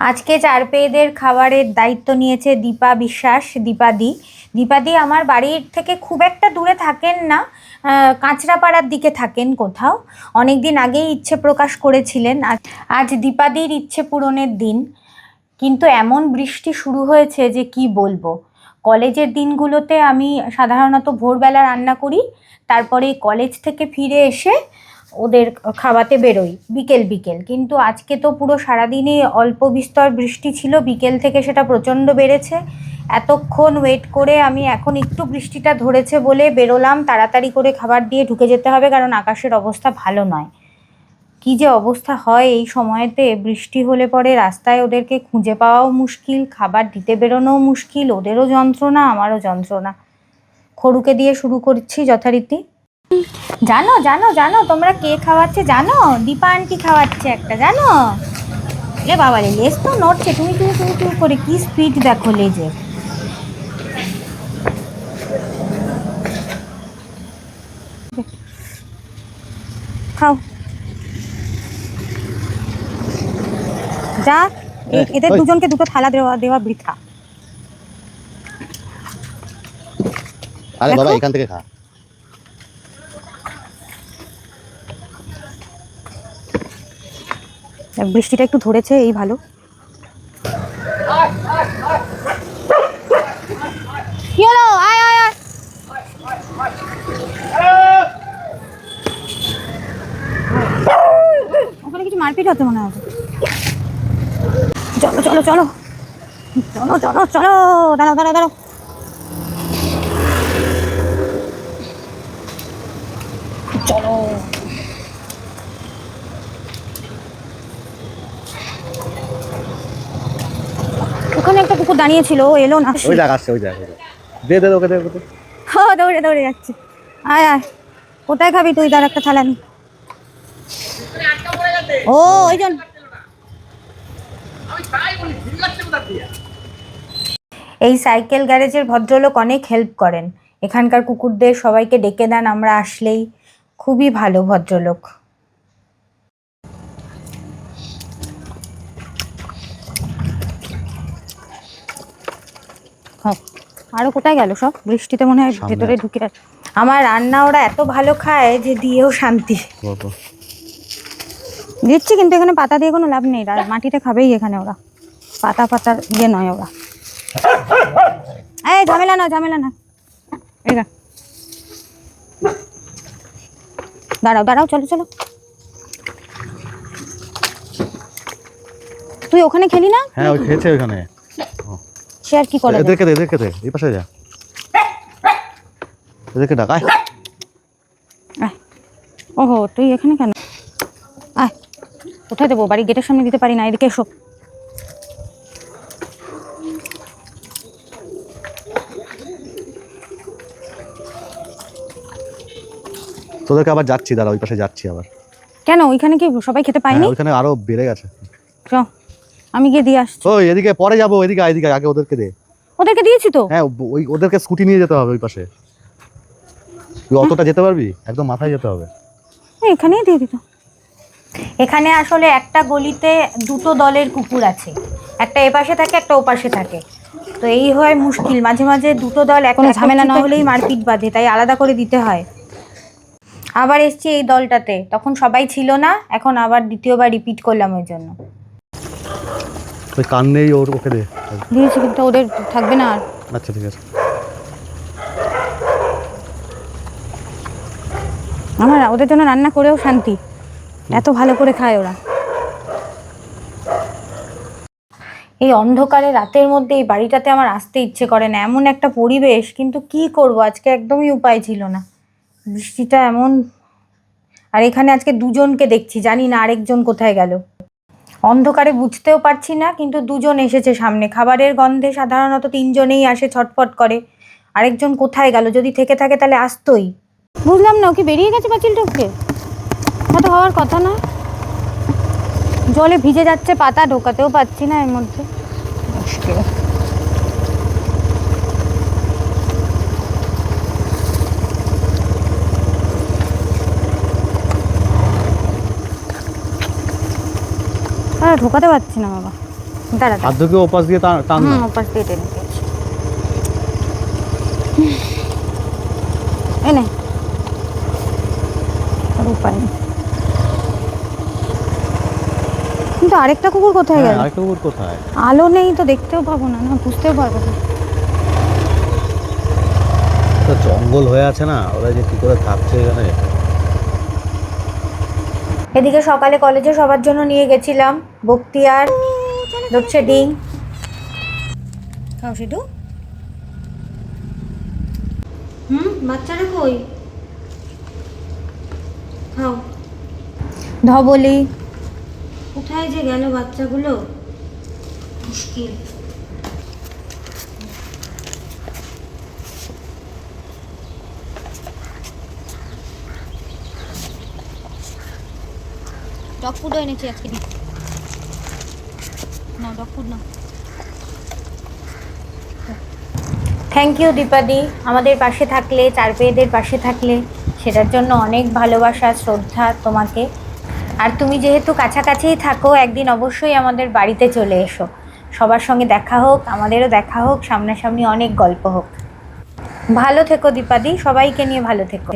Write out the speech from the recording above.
আজকে চার পেয়েদের খাবারের দায়িত্ব নিয়েছে দীপা বিশ্বাস দীপাদি দীপাদি আমার বাড়ির থেকে খুব একটা দূরে থাকেন না কাঁচরাপাড়ার দিকে থাকেন কোথাও। অনেক দিন আগেই ইচ্ছে প্রকাশ করেছিলেন। আজ দীপাদির ইচ্ছে পূরণের দিন। কিন্তু এমন বৃষ্টি শুরু হয়েছে যে কি বলব। কলেজের দিনগুলোতে আমি সাধারণত ভোরবেলা রান্না করি, তারপরে কলেজ থেকে ফিরে এসে ওদের খাওয়াতে বেরোই, বিকেল বিকেল। কিন্তু আজকে তো পুরো সারাদিনই অল্প বিস্তর বৃষ্টি ছিল, বিকেল থেকে সেটা প্রচণ্ড বেড়েছে। এতক্ষণ ওয়েট করে আমি এখন একটু বৃষ্টিটা ধরেছে বলে বেরোলাম, তাড়াতাড়ি করে খাবার দিয়ে ঢুকে যেতে হবে, কারণ আকাশের অবস্থা ভালো নয়। কী যে অবস্থা হয় এই সময়তে, বৃষ্টি হলে পরে রাস্তায় ওদেরকে খুঁজে পাওয়াও মুশকিল, খাবার দিতে বেরোনোও মুশকিল, ওদেরও যন্ত্রণা, আমারও যন্ত্রণা। খড়ুকে দিয়ে শুরু করছি যথারীতি। জানো জানো জানো তোমরা কে খাওয়াচ্ছে জানো? দীপা আন্টি খাওয়াচ্ছে একটা জানো? এ বাবা রে লেজ তো নড়ছে তুমি তুমি তুমি তুমি করে কি স্পিড দেখো লেজের খাও। যা এদের দুজনকে দুটো থালা দেওয়া দেওয়া বৃথা। আরে বাবা এখান থেকে খা। বৃষ্টিটা একটু ধরেছে, এই ভালো। আয় আয় আয়। ওখানে কিছু মারপিট হচ্ছে মনে হয়। চলো চলো চলো। চলো চলো চলো। দাঁড়াও দাঁড়াও দাঁড়াও। চলো ওখানে একটা কুকুর দাঁড়িয়ে ছিল ও এলো না। ওই দেখ আসছে ওই দেখ দে দে ওকে দে ওকে ও দৌড়ে দৌড়ে যাচ্ছে। আয় আয়। কোথায় খাবি তুই? তার একটা থালা নি। ও ওই জন্য। এই সাইকেল গ্যারেজের ভদ্রলোক অনেক হেল্প করেন। এখানকার কুকুরদের সবাইকে ডেকে দেন আমরা আসলেই। খুবই ভালো ভদ্রলোক। আরও কোথায় গেল সব? বৃষ্টিতে মনে হয় ভেতরে ঢুকে আছে। আমার রান্না ওরা এত ভালো খায় যে দিয়েও শান্তি। দিচ্ছি কিন্তু এখানে পাতা দিয়ে কোনো লাভ নেই। মাটিতে খাবেই এখানে ওরা। পাতা পাতার ইয়ে নয় ওরা। এই ঝামেলা না ঝামেলা না এই গা। দাঁড়াও দাঁড়াও চলো চলো। তুই ওখানে খেলি না? হ্যাঁ খেয়েছে ওইখানে আর কি করে এদেরকে দে এদেরকে দে এই পাশে যা। এদেরকে ডাক আয়। ওহো তুই এখানে কেন? আয় কোথায় দেবো? বাড়ি গেটের সামনে দিতে পারি না এদিকে এসো। তোদেরকে আবার যাচ্ছি দাঁড়া ওই পাশে যাচ্ছি আবার। কেন? ওইখানে কি সবাই খেতে পায়নি? হ্যাঁ, ওইখানে আরও বেড়ে গেছে। চ আমি গিয়ে দিয়ে আসছি। ওই এদিকে পরে যাব এদিকে এদিকে আগে ওদেরকে দে। ওদেরকে দিয়েছি তো? হ্যাঁ ওই ওদেরকে স্কুটি নিয়ে যেতে হবে ওই পাশে। তুই অতটা যেতে পারবি? একদম মাথায় যেতে হবে। এখানেই দিয়ে দিত। এখানে আসলে একটা গলিতে দুটো দলের কুকুর আছে। একটা এপাশে থাকে একটা ওপাশে থাকে। তো এই হয় মুশকিল। মাঝে মাঝে দুটো দল এখন ঝামেলা না হলেই মারপিট বাঁধে তাই আলাদা করে দিতে হয়। আবার এসছি এই দলটাতে। তখন সবাই ছিল না এখন আবার দ্বিতীয়বার রিপিট করলাম ওই জন্য। ওই কান নেই ওর ওকে দে। দিয়েছি কিন্তু ওদের থাকবে না আর। আচ্ছা ঠিক আছে। আমার ওদের জন্য রান্না করেও শান্তি। এত ভালো করে খায় ওরা। এই অন্ধকারে রাতের মধ্যে এই বাড়িটাতে আমার আসতে ইচ্ছে করে না। এমন একটা পরিবেশ কিন্তু কি করব? আজকে একদমই উপায় ছিল না। বৃষ্টিটা এমন আর এখানে আজকে দুজনকে দেখছি জানি না আরেকজন কোথায় গেল। অন্ধকারে বুঝতেও পারছি না কিন্তু দুজন এসেছে সামনে। খাবারের গন্ধে সাধারণত তিনজনেই আসে ছটফট করে। আরেকজন কোথায় গেল? যদি থেকে থাকে তাহলে আসতোই। বুঝলাম না ওকে কি বেরিয়ে গেছে পাঁচিল টপকে হয়তো হওয়ার কথা না। জলে ভিজে যাচ্ছে পাতা ঢোকাতেও পাচ্ছি না এর মধ্যে। মুশকিল। আর ঢোকাতে পারছি না বাবা। দাঁড়া হাত ওপাশ দিয়ে টান হুম ওপাশ দিয়ে টেনে দিয়েছি এই নে। আর উপায় নেই। কিন্তু আরেকটা কুকুর কোথায় হ্যাঁ, গেল? আরেকটা কুকুর কোথায়? আলো নেই তো দেখতেও পাবো না না বুঝতেও পারব না। তো জঙ্গল হয়ে আছে না ওরা যে কি করে থাকছে এখানে? এদিকে সকালে কলেজে সবার জন্য নিয়ে গেছিলাম বক্তিয়ার লোডশেডিং খাও সিধু। হুম বাচ্চারা কই? খাও। ধবলি কোথায় যে গেল বাচ্চাগুলো? মুশকিল। ডগ এনেছি আজকে? না ডগ ফুড না। থ্যাংক ইউ দীপাদি আমাদের পাশে থাকলে চার পেয়েদের পাশে থাকলে, সেটার জন্য অনেক ভালোবাসা, শ্রদ্ধা তোমাকে। আর তুমি যেহেতু কাছাকাছিই থাকো, একদিন অবশ্যই আমাদের বাড়িতে চলে এসো। সবার সঙ্গে দেখা হোক, আমাদেরও দেখা হোক, সামনাসামনি অনেক গল্প হোক। ভালো থেকো দীপাদি সবাইকে নিয়ে ভালো থেকো।